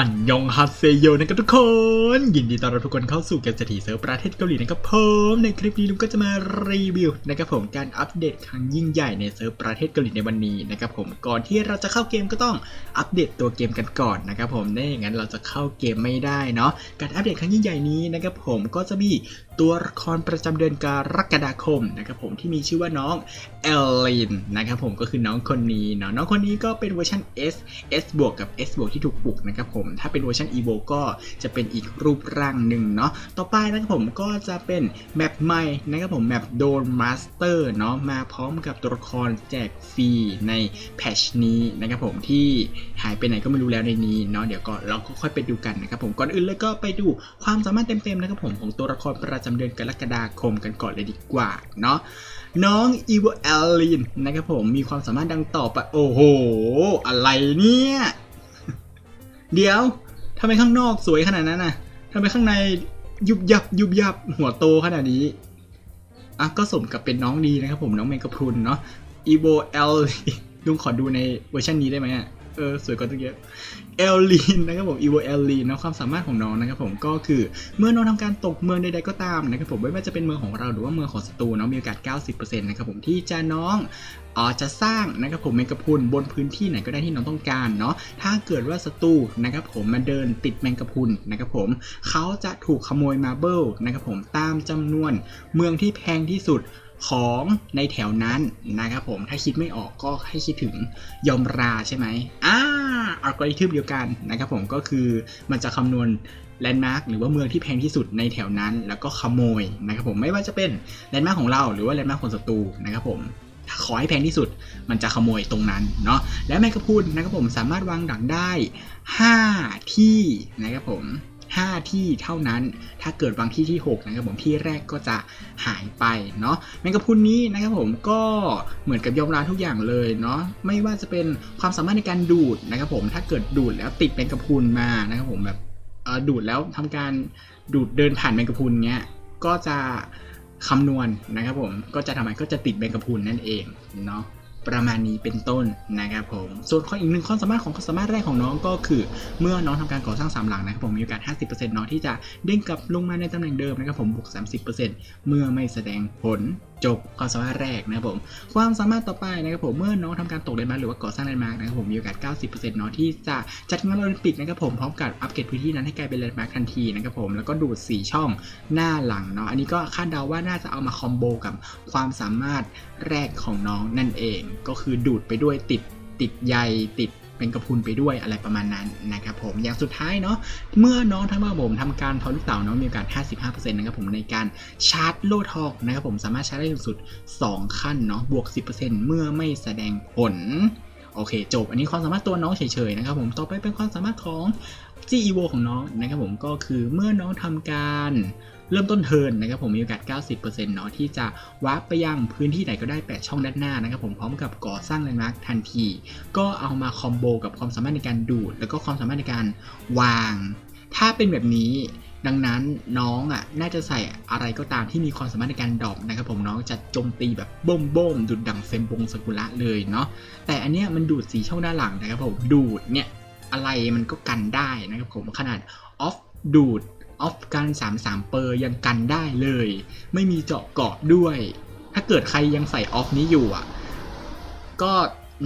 อันยองฮัตเซโยนะครับทุกคน ยินดีต้อนรับทุกคนเข้าสู่เกมเศรษฐีเซิร์ฟประเทศเกาหลีนะครับผมในคลิปนี้ลุงก็จะมารีวิวนะครับผมการอัปเดตครั้งยิ่งใหญ่ในเซิร์ฟประเทศเกาหลีในวันนี้นะครับผมก่อนที่เราจะเข้าเกมก็ต้องอัปเดตตัวเกมกันก่อนนะครับผมไม่อย่างนั้นเราจะเข้าเกมไม่ได้เนาะการอัปเดตครั้งยิ่งใหญ่นี้นะครับผมก็จะมี ตัวละครประจำเดือนกรกฎาคมนะครับผมที่มีชื่อว่าน้องเอลลินนะครับผมก็คือน้องคนนี้เนาะน้องคนนี้ก็เป็นเวอร์ชัน S S บวกกับ S บวกที่ถูกปลุกนะครับผมถ้าเป็นเวอร์ชัน EVO ก็จะเป็นอีกรูปร่างหนึ่งเนาะต่อไปนะครับผมก็จะเป็นแมปใหม่นะครับผมแมปโดนมาสเตอร์เนาะมาพร้อมกับตัวละครแจกฟรีในแพชนี้นะครับผมที่หายไปไหนก็ไม่รู้แล้วในนี้เนาะเดี๋ยวก็เราก็ค่อยไปดูกันนะครับผมก่อนอื่นเลยก็ไปดูความสามารถเต็มๆนะครับผมของตัวละครประจำเดือนกรกฎาคมกันก่อนเลยดีกว่าเนาะน้องอีโวเอลลินนะครับผมมีความสามารถดังต่อไปโอ้โห อะไรเนี่ย เดี๋ยวทำไมข้างนอกสวยขนาดนั้นน่ะทำไมข้างในยุบยับยุบยับหัวโตขนาดนี้อะก็สมกับเป็นน้องดีนะครับผมน้องเมกะพรุนเนาะอีโวเอลลุงขอดูในเวอร์ชันนี้ได้ไหมอะ เออสวยกว่าตั้งเยอะเอลลีนนะครับผมอีโวเอลลีนนะความสามารถของน้องนะครับผมก็คือเมื่อน้องทำการตกเมืองใดๆก็ตามนะครับผมไม่ว่าจะเป็นเมืองของเราหรือว่าเมืองของศัตรูเนาะมีโอกาส 90%นะครับผมที่จะน้องออจะสร้างนะครับผมเมกะพุนบนพื้นที่ไหนก็ได้ที่น้องต้องการเนาะถ้าเกิดว่าศัตรูนะครับผมมาเดินติดแมงกะพุนนะครับผมเขาจะถูกขโมยมาเบิลนะครับผมตามจำนวนเมืองที่แพงที่สุด ของในแถวนั้นนะครับผมถ้าคิดไม่ออกก็ให้คิดถึงยอมราใช่ไหมอ่าอัลกอริทึมเดียวกันนะครับผมก็คือมันจะคำนวณแลนด์มาร์กหรือว่าเมืองที่แพงที่สุดในแถวนั้น แล้วก็ขโมยนะครับผมไม่ว่าจะเป็นแลนด์มาร์กของเราหรือว่าแลนด์มาร์กของศัตรูนะครับผมขอให้แพงที่สุดมันจะขโมยตรงนั้นเนาะและแมกกาพรุนนะครับผมสามารถวางดักได้ 5 ที่นะครับผม 5 ที่เท่านั้น ถ้าเกิดวางที่ที่ 6 นะครับผมที่แรกก็จะหายไปเนาะแมงกะพุนนี้นะครับผมก็เหมือนกับยอมราทุกอย่างเลยเนาะไม่ว่าจะเป็นความสามารถในการดูดนะครับผมถ้าเกิดดูดแล้วติดแมงกะพุนมานะครับผมแบบดูดแล้วทำการดูดเดินผ่านแมงกะพุนเงี้ยก็จะคำนวณนะครับผมก็จะทำให้ก็จะติดแมงกะพุนนั่นเองเนาะ ประมาณนี้เป็นต้นนะครับผมส่วนข้ออีกหนึ่งข้อสามารถของความสามารถแรกของน้องก็คือ เมื่อน้องทำการก่อสร้างสามหลังนะครับผมมีโอกาส 50%น้องที่จะเด้งกลับลงมาในตำแหน่งเดิมนะครับผมบวก30%เมื่อไม่แสดงผล จบความสามารถแรกนะครับผม ความสามารถต่อไปนะครับผมเมื่อน้องทำการตกแลนด์มาร์คหรือว่าก่อสร้างแลนด์มาร์คนะครับผมมีโอกาส 90%เนาะที่จะจัดงานโอลิมปิกนะครับผมพร้อมกับอัปเกรดพื้นที่นั้นให้กลายเป็นแลนด์มาร์คทันทีนะครับผมแล้วก็ดูด 4 ช่องหน้าหลังเนาะอันนี้ก็คาดเดาว่าน่าจะเอามาคอมโบกับความสามารถแรกของน้องนั่นเอง ก็คือดูดไปด้วยติดติดใยติด เป็นกระพุนไปด้วยอะไรประมาณนั้นนะครับผมอย่างสุดท้ายเนาะเมื่อน้องทั้งมาผมทำการทอลูกเต๋าน้องมีโอกาส 55%นะครับผมในการชาร์จโล่ทองนะครับผมสามารถชาร์จได้สูงสุด 2 ขั้นเนาะบวก 10%เมื่อไม่แสดงผลโอเค จบ อันนี้ความสามารถตัวน้องเฉยๆนะครับผมต่อไปเป็นความสามารถของ g e v o ของน้องนะครับผมก็คือเมื่อน้องทำการ เริ่มต้นเทิร์นนะครับผมมีโอกาส 90%เนาะที่จะวาร์ปไปยังพื้นที่ไหนก็ได้ 8 ช่องด้านหน้านะครับผมพร้อมกับก่อสร้างแลนด์มาร์คทันที ก็เอามาคอมโบกับความสามารถในการดูด แล้วก็ความสามารถในการวาง ถ้าเป็นแบบนี้ดังนั้นน้องอะน่าจะใส่อะไรก็ตามที่มีความสามารถในการดรอปนะครับผมน้องจะโจมตีแบบบ่มบ่มดุดดังเซมบงสกุระเลยเนาะแต่อันเนี้ยมันดูดสีช่องด้านหลังนะครับผมดูดเนี่ยอะไรมันก็กันได้นะครับผมขนาดออฟดูด ออฟการ3 3 เปอร์ยังกันได้เลย ไม่มีเจาะเกาะด้วย ถ้าเกิดใครยังใส่ออฟนี้อยู่อะ ก็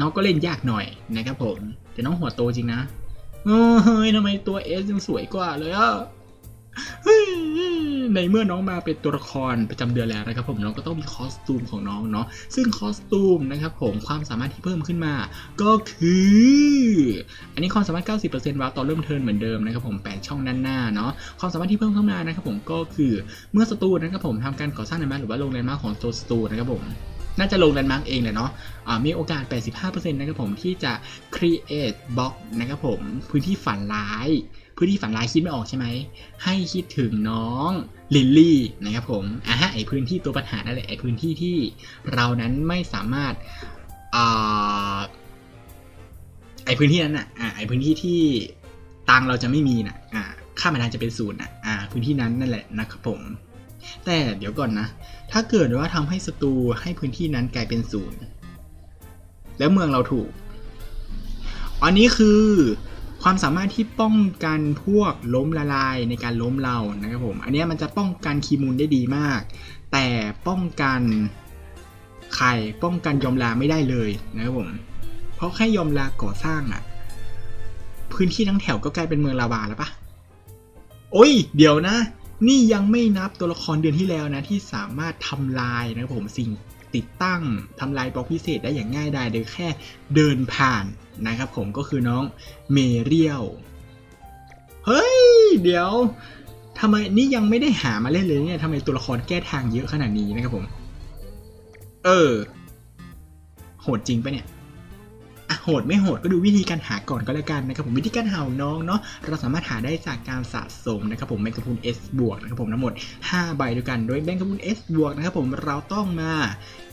น้องก็เล่นยากหน่อยนะครับผม แต่น้องหัวโตจริงนะเฮ้ยทำไมตัวเอสยังสวยกว่าเลยอะ ในเมื่อน้องมาเป็นตัวละครประจำเดือนแล้วนะครับผมน้องก็ต้องมีคอสตูมของน้องเนาะซึ่งคอสตูมนะครับผมความสามารถที่เพิ่มขึ้นมา ก็คือ อันนี้ความสามารถ 90%วาร์ปตอนเริ่มเทิร์นเหมือนเดิมนะครับผม8ช่องด้านหน้าเนาะความสามารถที่เพิ่มเข้ามานะครับผมก็คือเมื่อศัตรูนะครับผมทำการก่อสร้างแลนด์มาร์คหรือว่าลงแลนด์มาของตัวศัตรูนะครับผม น่าจะลงแลนด์มาร์กเองแหละเนาะมีโอกาส 85%นะครับผมที่จะ create box นะครับผมพื้นที่ฝันร้าย พื้นที่ฝันร้ายคิดไม่ออกใช่ไหม ให้คิดถึงน้องลิลลี่นะครับผมอะฮะไอพื้นที่ตัวปัญหานั่นแหละไอพื้นที่ที่เรานั้นไม่สามารถอ่าไอพื้นที่นั้นอะอะไอพื้นที่ที่ตังเราจะไม่มีน่ะอ่าค่ามาทานจะเป็นศูนย์อะอ่าพื้นที่นั้นนั่นแหละนะครับผม แต่เดี๋ยวก่อนนะ ถ้าเกิดว่าทำให้ศัตรูให้พื้นที่นั้นกลายเป็นศูนย์แล้วเมืองเราถูก อันนี้คือความสามารถที่ป้องกันพวกล้มละลายในการล้มเรานะครับผม อันนี้มันจะป้องกันคีมูลได้ดีมาก แต่ป้องกันใครป้องกันยอมลาไม่ได้เลยนะครับผม เพราะแค่ยอมลาก่อสร้างอะพื้นที่ทั้งแถวก็กลายเป็นเมืองลาวาแล้วปะโอ้ย เดี๋ยวนะ นี่ยังไม่นับตัวละครเดือนที่แล้วนะที่สามารถทำลายนะครับผมสิ่งติดตั้งทำลายบล็อกพิเศษได้อย่างง่ายดายโดยแค่เดินผ่านนะครับผมก็คือน้องเมเรียลเฮ้ย เดี๋ยวทำไมนี่ยังไม่ได้หามาเล่นเลยเนี่ยทำไมตัวละครแก้ทางเยอะขนาดนี้นะครับผม เออ โหดจริงปะเนี่ย โหดไม่โหดก็ดูวิธีการหาก่อนก็แล้วกันนะครับผมวิธีการหาของน้องเนาะเราสามารถหาได้จากการสะสมนะครับผมแมงกะพรุน S บวกนะครับผมทั้งหมด 5 ใบด้วยกันโดยแมงกะพรุน S บวกนะครับผมเราต้องมา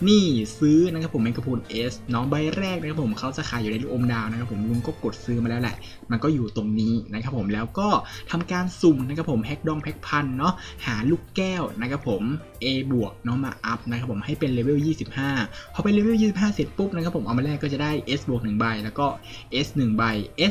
นี่ซื้อนะครับผมแมงกะพรุน S น้องใบแรกนะครับผมเขาจะขายอยู่ในลูกอมดาวนะครับผมลุงก็กดซื้อมาแล้วแหละ มันก็อยู่ตรงนี้นะครับผมแล้วก็ทำการสุ่มนะครับผมแฮกดองแพ็กพันเนาะหาลูกแก้วนะครับผม A บวกเนาะมาอัพนะครับผมให้เป็นเลเวล25พอเป็นเลเวล25 เสร็จปุ๊บนะครับผมเอามาแรกก็จะได้ S บวก1ใบแล้วก็ S 1ใบ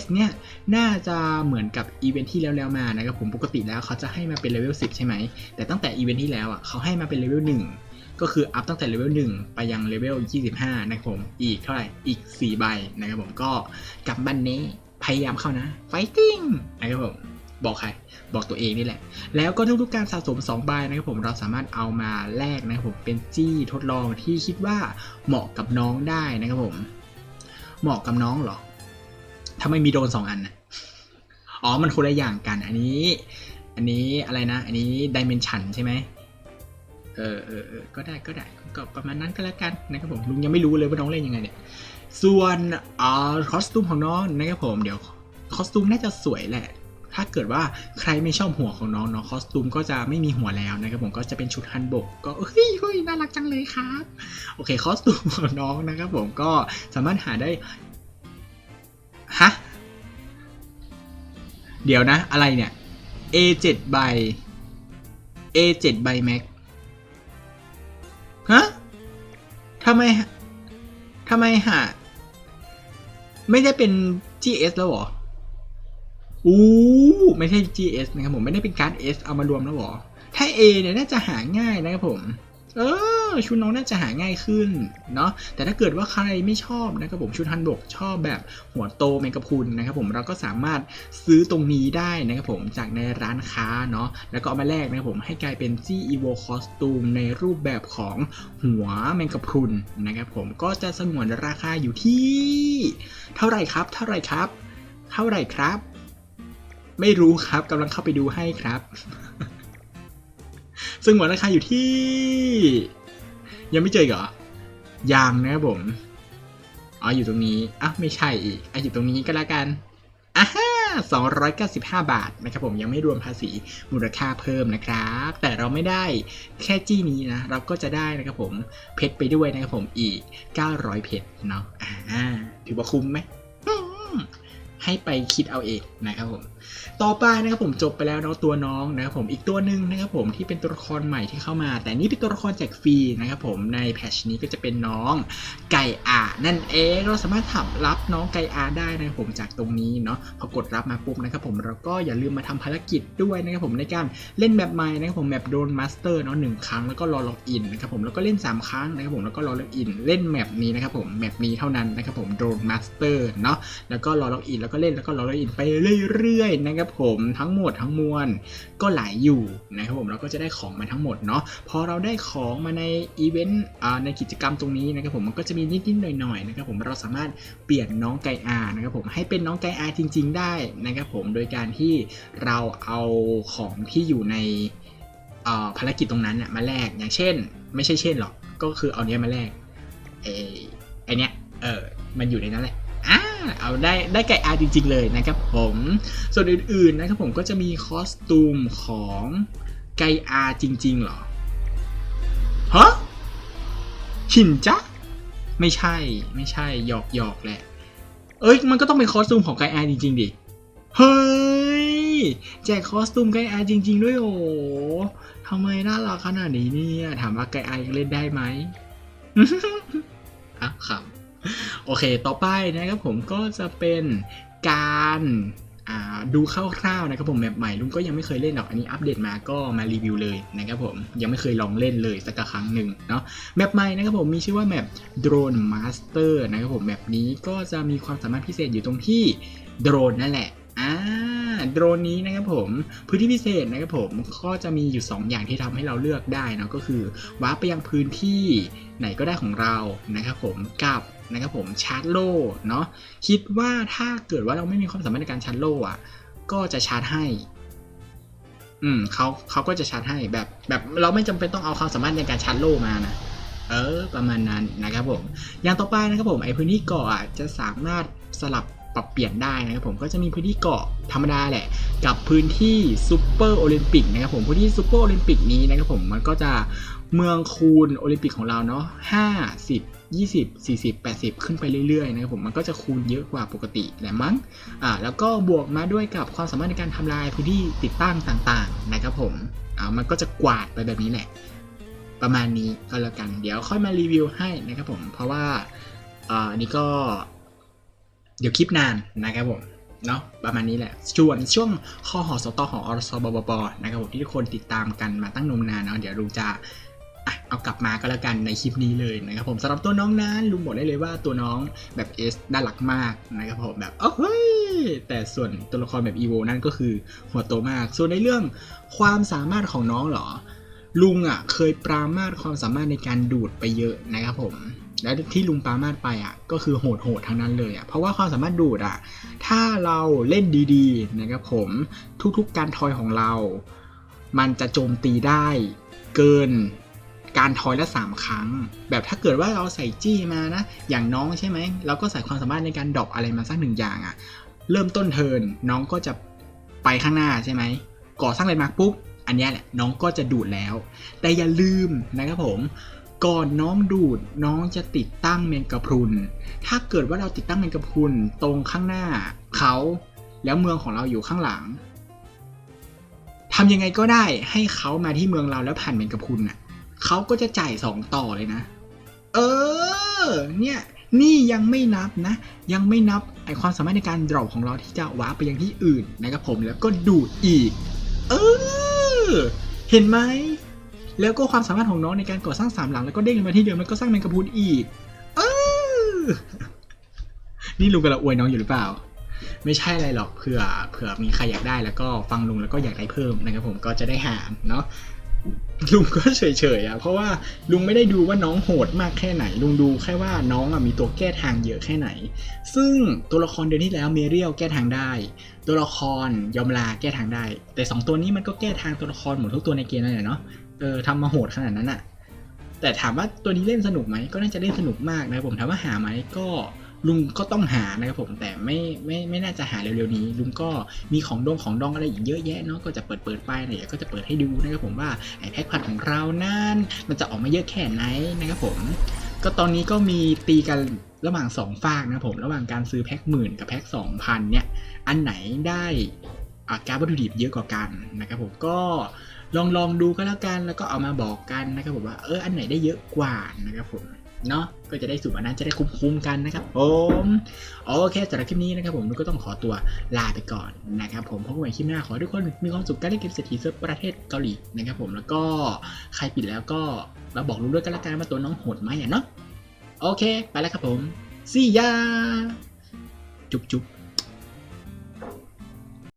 S เนี่ยน่าจะเหมือนกับอีเวนท์ที่แล้วๆมานะครับผมปกติแล้วเขาจะให้มาเป็นเลเวล10 ใช่ไหม แต่ตั้งแต่อีเวนท์ที่แล้วอะเขาให้มาเป็นเลเวล1ก็คืออัพตั้งแต่เลเวล1ไปยังเลเวล25 นะครับผมอีกเท่าไหร่อีก 4 ใบนะครับผมก็กลับบันนี้พยายามเข้านะ fighting นะครับผมบอกใครบอกตัวเองนี่แหละ แล้วก็ทุกๆการสะสม2ใบนะครับผมเราสามารถเอามาแลกนะครับผมเป็นจี้ทดลองที่คิดว่าเหมาะกับน้องได้นะครับผม เหมาะกับน้องเหรอ ถ้าไม่มีโดนสองอันนะอ๋อ มันคนละอย่างกัน อันนี้ อันนี้อะไรนะ อันนี้ดิเมนชันใช่ไหมเออเออเออก็ได้ก็ได้ก็ประมาณนั้นก็แล้วกันนะครับผมลุงยังไม่รู้เลยว่าน้องเล่นยังไงเนี่ย ส่วนอ่าคอสตูมของน้องนะครับผมเดี๋ยวคอสตูมน่าจะสวยแหละ ถ้าเกิดว่าใครไม่ชอบหัวของน้องเนาะคอสตูมก็จะไม่มีหัวแล้วนะครับผมก็จะเป็นชุดฮันบก ก็เฮ้ยเฮ้ยน่ารักจังเลยครับโอเคคอสตูมของน้องนะครับผมก็สามารถหาได้ฮะเดี๋ยวนะอะไรเนี่ย A7 ใบ A7 ใบแม็กฮะทำไมทำไมหาไม่ได้เป็น GS แล้วหรอ อู้ไม่ใช่ GS นะครับผมไม่ได้เป็นการ์ด S เอามารวมแล้วหรอ ถ้า A เนี่ยน่าจะหาง่ายนะครับผม เออชุดน้องน่าจะหาง่ายขึ้นเนาะแต่ถ้าเกิดว่าใครไม่ชอบนะครับผมชุดฮันบกชอบแบบหัวโตแมงกะพรุนนะครับผมเราก็สามารถซื้อตรงนี้ได้นะครับผมจากในร้านค้าเนาะแล้วก็เอามาแลกนะครับผมให้กลายเป็น G Evo Costume ในรูปแบบของหัวแมงกะพรุนนะครับผมก็จะสงวนราคาอยู่ที่ เท่าไหร่ครับ เท่าไหร่ครับ เท่าไหร่ครับ ไม่รู้ครับกำลังเข้าไปดูให้ครับ ซึ่งหัวราคาอยู่ที่ ยังไม่เจอเหรอยังนะครับผมอ๋ออยู่ตรงนี้อะไม่ใช่อีกอะอยู่ตรงนี้ก็แล้วกันอะฮ่า295 บาทนะครับผมยังไม่รวมภาษีมูลค่าเพิ่มนะครับ แต่เราไม่ได้แค่จี้นี้นะ เราก็จะได้นะครับผมเพชรไปด้วยนะครับผมอีก 900 เพชรเนาะอ่าถือว่าคุ้มไหม ให้ไปคิดเอาเองนะครับผม ต่อไปนะครับผมจบไปแล้วเนาะตัวน้องนะครับผมอีกตัวหนึ่งนะครับผมที่เป็นตัวละครใหม่ที่เข้ามา แต่นี่เป็นตัวละครแจกฟรีนะครับผมในแพทชนี้ก็จะเป็นน้องไก่อานั่นเองเราสามารถถับรับน้องไก่อาได้นะครับผมจากตรงนี้เนาะพอกดรับมาปุ๊บนะครับผมเราก็อย่าลืมมาทำภารกิจด้วยนะครับผมในการเล่นแบบใหม่นะครับผมแบบโดนมาสเตอร์เนาะหนึ่งครั้งแล้วก็รอล็อกอินนะครับผมแล้วก็เล่น 3 ครั้งนะครับผมแล้วก็รอล็อกอินเล่นแมปนี้นะครับผมแมปนี้เท่านั้นนะครับผมโดนมาสเตอร์เนาะแล้วก็รอล็อกอินแล้วก็เล่นแล้วก็รอล็อกอินไปเรื่อยๆนะครับผมทั้งหมดทั้งมวลก็หลายอยู่นะครับผมเราก็จะได้ของมาทั้งหมดเนาะพอเราได้ของมาในอีเวนต์ในกิจกรรมตรงนี้นะครับผมมันก็จะมีนิดๆหน่อยๆนะครับผมเราสามารถเปลี่ยนน้องไกอานะครับผมให้เป็นน้องไกอาจริง ๆ ได้นะครับผมโดยการที่เราเอาของที่อยู่ในภารกิจตรงนั้นมาแลกอย่างเช่น ไม่ใช่เช่นหรอกก็คือเอาเนี้ยมาแลกไอ้ไอเนี้ยเออมันอยู่ในนั้นแหละ อ่าเอาได้ได้ไก่อาจริงๆเลยนะครับผม ส่วนอื่นๆนะครับผมก็จะมีคอสตูมของไก่อาจริงๆหรอฮะหินจ๊ะไม่ใช่ไม่ใช่หยอกหยอกแหละ เอ้ยมันก็ต้องเป็นคอสตูมของไก่อาจริงๆดิเฮ้ยแจกคอสตูมไก่อาจริง ๆ ด้วยโอ้ทำไมน่ารักขนาดนี้เนี่ยถามว่าไก่อาเล่นได้ไหมอะครับ โอเค ต่อไปนะครับผมก็จะเป็นการดูคร่าวๆนะครับผมแมปใหม่ลุงก็ยังไม่เคยเล่นหรอกอันนี้อัปเดตมาก็มารีวิวเลยนะครับผมยังไม่เคยลองเล่นเลยสักครั้งหนึ่งเนาะแมปใหม่นะครับผมมีชื่อว่าแมป Drone Master นะครับผมแมปนี้ก็จะมีความสามารถพิเศษอยู่ตรงที่โดรนนั่นแหละอ่า โดรนนี้นะครับผมพื้นที่พิเศษนะครับผมก็จะมีอยู่ 2 อย่างที่ทำให้เราเลือกได้นะก็คือวาร์ปไปยังพื้นที่ไหนก็ได้ของเรานะครับผมกับนะครับผมชาร์จโล่เนาะคิดว่าถ้าเกิดว่าเราไม่มีความสามารถในการชาร์จโล่อะก็จะชาร์จให้อืมเขาเขาก็จะชาร์จให้แบบแบบเราไม่จำเป็นต้องเอาความสามารถในการชาร์จโล่มานะเออ ประมาณนั้นนะครับผม อย่างต่อไปนะครับผมไอพื้นที่เกาะอะจะสามารถสลับ ปรับเปลี่ยนได้นะครับผมก็จะมีพื้นที่เกาะธรรมดาแหละ กับพื้นที่ซูเปอร์โอลิมปิกนะครับผมพื้นที่ซูเปอร์โอลิมปิกนี้นะครับผมมันก็จะเมืองคูณโอลิมปิกของเราเนาะห้าสิบยี่สิบสี่สิบแปดสิบขึ้นไปเรื่อยๆนะครับผมมันก็จะคูณเยอะกว่าปกติแหละมั้งอ่าแล้วก็บวกมาด้วยกับความสามารถในการทำลายพื้นที่ติดตั้งต่างๆนะครับผมอ่ามันก็จะกวาดไปแบบนี้แหละ ประมาณนี้ก็แล้วกัน เดี๋ยวค่อยมารีวิวให้นะครับผมเพราะว่าอ่านนี้ก็ เดี๋ยวคลิปนานนะครับผมเนาะประมาณนี้แหละส่วนช่วงคอหอสตอหออรสบบบนะครับผมที่ทุกคนติดตามกันมาตั้งนมนานเนาะเดี๋ยวลุงจะเอากลับมาก็แล้วกันในคลิปนี้เลยนะครับผมสำหรับตัวน้องนั้นลุงบอกได้เลยว่าตัวน้องแบบ S น่ารักมากนะครับผมแบบโอ้เฮ้ยแต่ส่วนตัวละครแบบ EVO นั่นก็คือหัวโตมาก ส่วนในเรื่องความสามารถของน้องเหรอ ลุงอะเคยปรามาสความสามารถในการดูดไปเยอะนะครับผม และที่ลุงปามาสไปอะก็คือโหดโหดๆทั้งนั้นเลยอะเพราะว่าความสามารถดูดอะถ้าเราเล่นดีๆนะครับผมทุกๆการทอยของเรา มันจะโจมตีได้เกินการทอยละ 3 ครั้ง แบบถ้าเกิดว่าเราใส่จี้มานะ อย่างน้องใช่ไหมเราก็ใส่ความสามารถในการดอปอะไรมาสักหนึ่งอย่างอะเริ่มต้นเทินน้องก็จะไปข้างหน้าใช่ไหมก่อสร้างเลนมาร์กปุ๊บ อันนี้แหละน้องก็จะดูดแล้ว แต่อย่าลืมนะครับผม ก่อนน้องดูดน้องจะติดตั้งเมนกะพรุน ถ้าเกิดว่าเราติดตั้งเมนกะพรุนตรงข้างหน้าเขาแล้วเมืองของเราอยู่ข้างหลังทำยังไงก็ได้ให้เขามาที่เมืองเราแล้วผ่านเมนกะพรุนน่ะเขาก็จะจ่ายสองต่อเลยนะ เออ เนี่ยนี่ยังไม่นับนะ ยังไม่นับไอความสามารถในการดรอปของเราที่จะว้าไปยังที่อื่นนะครับผมแล้วก็ดูดอีก เออ เห็นไหม แล้วก็ความสามารถของน้องในการก่อสร้างสามหลังแล้วก็เด้งมาที่เดิมแล้วก็สร้างแมงกะพรุนอีกเออนี่ลุงกำลังอวยน้องอยู่หรือเปล่า ไม่ใช่อะไรหรอกเผื่อเผื่อมีใครอยากได้แล้วก็ฟังลุงแล้วก็อยากได้เพิ่มนะครับผมก็จะได้หารเนาะลุงก็เฉยๆอะเพราะว่าลุงไม่ได้ดูว่าน้องโหดมากแค่ไหน ลุงดูแค่ว่าน้องอะมีตัวแก้ทางเยอะแค่ไหน ซึ่งตัวละครเดือนที่แล้วเมเรียลแก้ทางได้ ตัวละครยอมลาแก้ทางได้ แต่สองตัวนี้มันก็แก้ทางตัวละครหมดทุกตัวในเกมนั่นแหละเนาะ เออทำมาโหดขนาดนั้นอะแต่ถามว่าตัวนี้เล่นสนุกไหมก็น่าจะเล่นสนุกมากนะครับผมถามว่าหาไหมก็ลุงก็ต้องหานะครับผมแต่ไม่ไม่ไม่น่าจะหาเร็วๆนี้ ลุงก็มีของดองของดองอะไรอีกเยอะแยะเนาะก็จะเปิดเปิดไปเนี่ยก็จะเปิดให้ดูนะครับผมว่าไอแพ็คพันของเรานั้นมันจะออกมาเยอะแค่ไหนนะครับผม ก็ตอนนี้ก็มีตีกันระหว่างสองฝากนะครับผมระหว่างการซื้อแพ็คหมื่นกับแพ็คสองพันเนี่ยอันไหนได้อาการวัตถุดิบเยอะกว่ากันนะครับผมก็ ลองลองดูก็แล้วกันแล้วก็เอามาบอกกันนะครับผมว่าเอออันไหนได้เยอะกว่านะครับผมเนาะก็จะได้สูตรอันนั้นจะได้คุ้มๆกันนะครับผมโอเคสำหรับคลิปนี้นะครับผมนุกก็ต้องขอตัวลาไปก่อนนะครับผมพบกันใหม่คลิปหน้าขอทุกคนมีความสุขการเล่นเกมเศรษฐีเซิร์ฟประเทศเกาหลีนะครับผมแล้วก็ใครปิดแล้วก็มาบอกลุงด้วยกันละกันว่าตัวน้องโหดไหมอะเนาะโอเค ไปแล้วครับผม see ya จุ๊บจุ๊บ